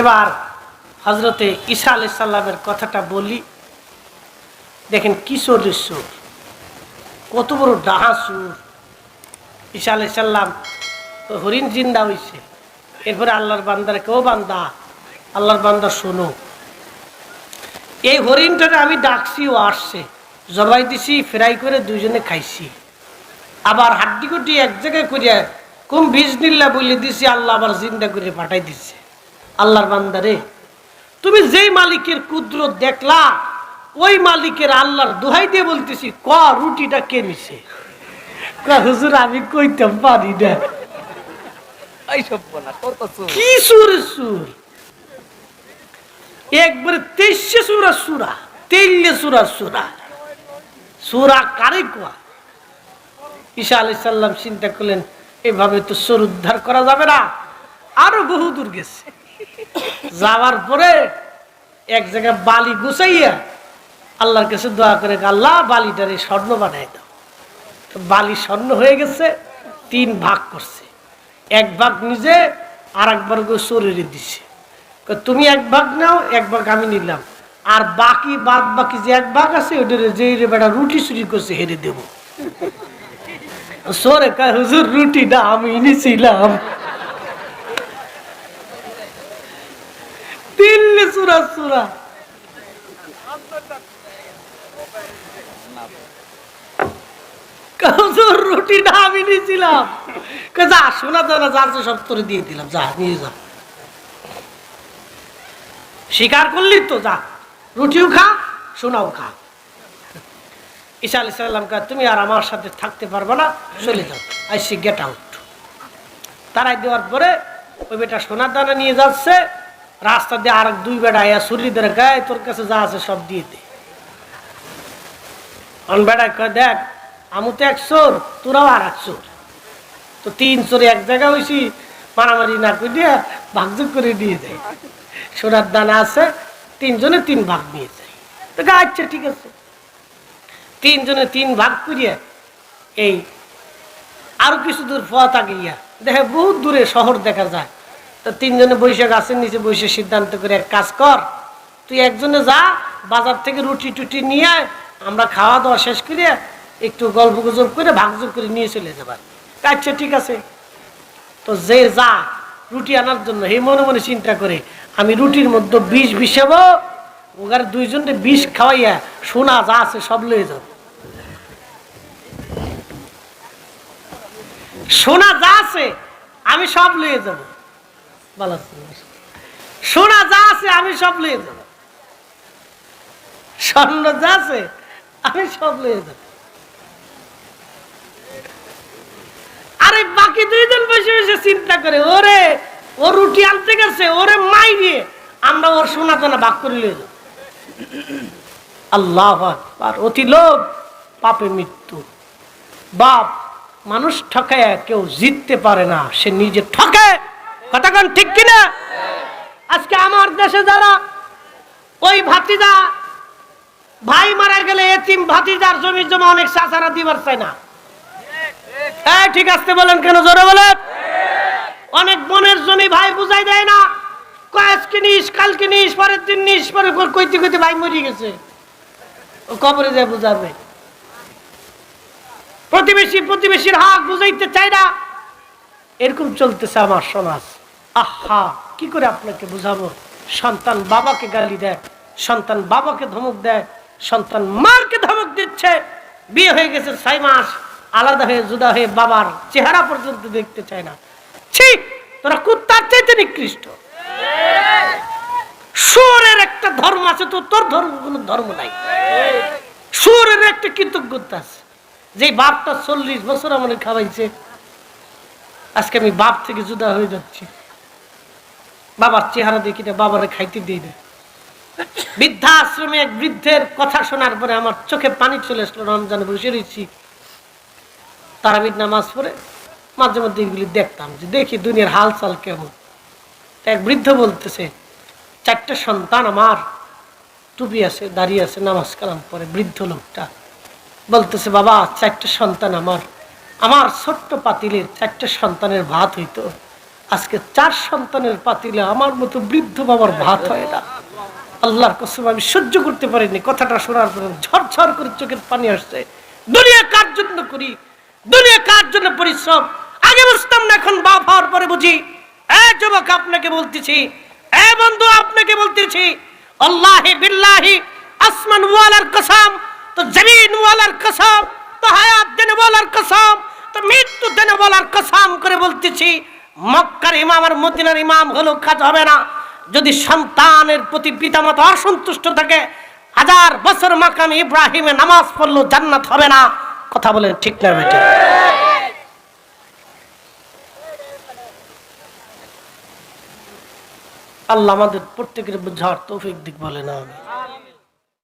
এবার হজরতে ঈসা আলি সাল্লামের কথাটা বলি। দেখেন কিশোরের সুর কত বড় ডাহা সুর। ঈসা আলি সাল্লাম হরিণ জিন্দা হইছে। এরপরে আল্লাহর বান্দার কেউ বান্দা, আল্লাহর বান্দা, শোনো। এই হরিণটাকে আমি ডাকছি, ও আসছে। জবাই দিছি, ফ্রাই করে দুইজনে খাইছি। আবার হাড্ডি কুটি এক জায়গায় করিয়া, কম বীজ নিল্লা বলে দিছি, আল্লাহ আবার জিন্দা করে পাঠাই দিছে। আল্লাহর বান্দারে তুমি যেই মালিকের কুদরত দেখলা ওই মালিকের আল্লাহর দোহাই দিয়ে বলতেছি ক রুটিটা কে নিছে? হুজুর আমি কইতাম পারি না। সুর কি সুর সুর একবারে তেইশে সুরা সুরা তেইলে সুরা সুরা সুরা কারে কোয়া? ঈশা আলি সাল্লাম চিন্তা করলেন এভাবে তো সুর উদ্ধার করা যাবে না। আরও বহু দূর গেছে। যাওয়ার পরে এক জায়গায় বালি গুছাইয়া আল্লাহর কাছে দোয়া করে আল্লাহ, বালিটারে স্বর্ণ বানাই দাও। তো বালি স্বর্ণ হয়ে গেছে, তিন ভাগ করছে। এক ভাগ নিজে আর এক ভাগ শরীরে দিছে। তুমি এক ভাগ নাও, এক ভাগ আমি নিলাম। আর বাকি বাদ বাকি যে এক ভাগ আছে ওটা যে বেটা রুটি চুরি করছে, হেরে দেব। সরে হুজুর রুটি না আমি নিছিলাম সুরা সুরা। স্বীকার করলি তো যা। রুটিও খা সোনাও খা। ঈশা আলি সাল্লাম কয়, তুমি আর আমার সাথে থাকতে পারবে না চলে যাও। আই সি গেট আউট তারাই দেওয়ার পরে ওই বেটা সোনার দানা নিয়ে যাচ্ছে। রাস্তা দিয়ে আর দুই বেটা আয়া শরীর ধরে গায়ে, তোর কাছে যা আছে সব দিয়ে দে। অন বেটা কয়, দেখ, আমু তো এক চোর, তোরাও আর এক চোর। তো তিন চোরে এক জায়গা হয়েছি মারামারি না করে দিয়ে ভাগযোগ করে দিয়ে দেয় সোনার দানা আছে, তিনজনে তিন ভাগ নিয়ে যায় তো আচ্ছা ঠিক আছে। তিনজনে তিন ভাগ করিয়া এই আরও কিছু দূর পথ আগিয়া দেখে বহুত দূরে শহর দেখা যায়। তো তিনজনে বৈশাখ গাছের নিচে বসে সিদ্ধান্ত করে এক কাজ কর। তুই একজনে যা, বাজার থেকে রুটি টুটি নিয়ে আমরা খাওয়া দাওয়া শেষ করে একটু গল্প গুজব করে ভাগযোগ করে নিয়ে চলে যাবার আচ্ছা ঠিক আছে। তো যে যা, রুটি আনার জন্য হে মনে মনে চিন্তা করে, আমি রুটির মধ্যে বিষ বিষাবো, ওগার দুইজনকে বিষ খাওয়াইয়া সোনা যা আছে সব লয়ে যাব সোনা যা আছে, আমি সব লয়ে যাব। সোনা যা আছে আমি সব যাব। স্বর্ণ যা আছে আমি সব যাব। আরে বাকি দুইজন বসে বসে চিন্তা করে, ওরে, ও রুটি আনতে গেছে, ওরে মাই দিয়ে, আমরা ওর সোনা দানা ভাগ করে লয়ে যাব। আল্লাহ অতি লোভ, পাপে মৃত্যু। বাপ, মানুষ ঠকায় কেউ জিততে পারে না, সে নিজে ঠকে। কতক্ষণ ঠিক কিনা? আজকে আমার দেশে যারা ওই ভাতিজা, ভাই মারা গেলে এতিম ভাতিজার জমি জমা অনেক চাচারা দিবার চায় না। ঠিক আসতে বলেন কেন? জোরে বলেন। অনেক বোনের জমি ভাই বুঝাই দেয় না। কয়েক নিস কালকে নিস পরের দিন নিস পরে কইতে কইতে ভাই মরে গেছে। ও কবরে যায় বুঝাবে। প্রতিবেশী প্রতিবেশীর হাক বুঝাইতে চায় না। এরকম চলতেছে আমার সমাজ। আহা, কি করে আপনাকে বুঝাবো? সন্তান বাবাকে গালি দেয়, সন্তান বাবাকে ধমক দেয়, সন্তান মারকে ধমক দিচ্ছে। বিয়ে হয়ে গেছে ছয় মাস, আলাদা হয়ে জুদা হয়ে বাবার চেহারা পর্যন্ত দেখতে চায় না। ছি, তোরা কুত্তার চাইতে নিকৃষ্ট। সুরের একটা ধর্ম আছে তো, তোর ধর্ম, কোনো ধর্ম নাই। সুরের একটা কৃতজ্ঞতা আছে। যে বাপটা চল্লিশ বছর আমার খাওয়াইছে আজকে আমি বাপ থেকে জুদা হয়ে যাচ্ছি। বাবার চেহারা দেখি না, বাবারে খাইতে দিই না। বৃদ্ধাশ্রমে এক বৃদ্ধের কথা শোনার পরে আমার চোখে পানি চলে আসলো, রমজানে বসে রয়েছি তারাবির নামাজ পড়ে মাঝে মধ্যে এগুলি দেখতাম যে দেখি দুনিয়ার হালচাল কেমন। এক বৃদ্ধ বলতেছে, চারটে সন্তান আমার, টুপি আছে দাঁড়িয়ে আছে, নামাজ কালাম পরে বৃদ্ধ লোকটা। বলতেছে, বাবা, চারটে সন্তান আমার। আমার ছোট্ট পাতিলের চারটে সন্তানের ভাত হইতো। আজকে চার সন্তানের পাতিলে আমার মতো বৃদ্ধ বাবার ভাত হয় না। আল্লাহর কসম, আমি সহ্য করতে পারিনি। কথাটা শোনার পরে ঝরঝর করে চোখের পানি আসছে। দুনিয়া কার জন্য করি? দুনিয়া কার জন্য পরিশ্রম? আগে বুঝতাম না, এখন বাপ হওয়ার পরে বুঝি। এ যুবক, আপনাকে বলতেছি। এ বন্ধু, আপনাকে বলতেছি। আল্লাহি বিল্লাহি, আসমান ওয়ালার কসম, তো জমিন ওয়ালার কসম, তো হায়াত দেনে ওয়ালার কসম। মৃত্যু দেনে ওয়ালার কসম করে বলতেছি, মক্কার ইমাম আর মদিনার ইমাম হলো কাজ হবে না। যদি সন্তানের প্রতি পিতামাতা অসন্তুষ্ট থাকে, হাজার বছর মাকাম ইব্রাহিমে নামাজ পড়ল জান্নাত হবে না। কথা বলেন ঠিক না বেটে? আল্লাহ আমাদের প্রত্যেকের বুঝার তৌফিক দিক বলে না আমি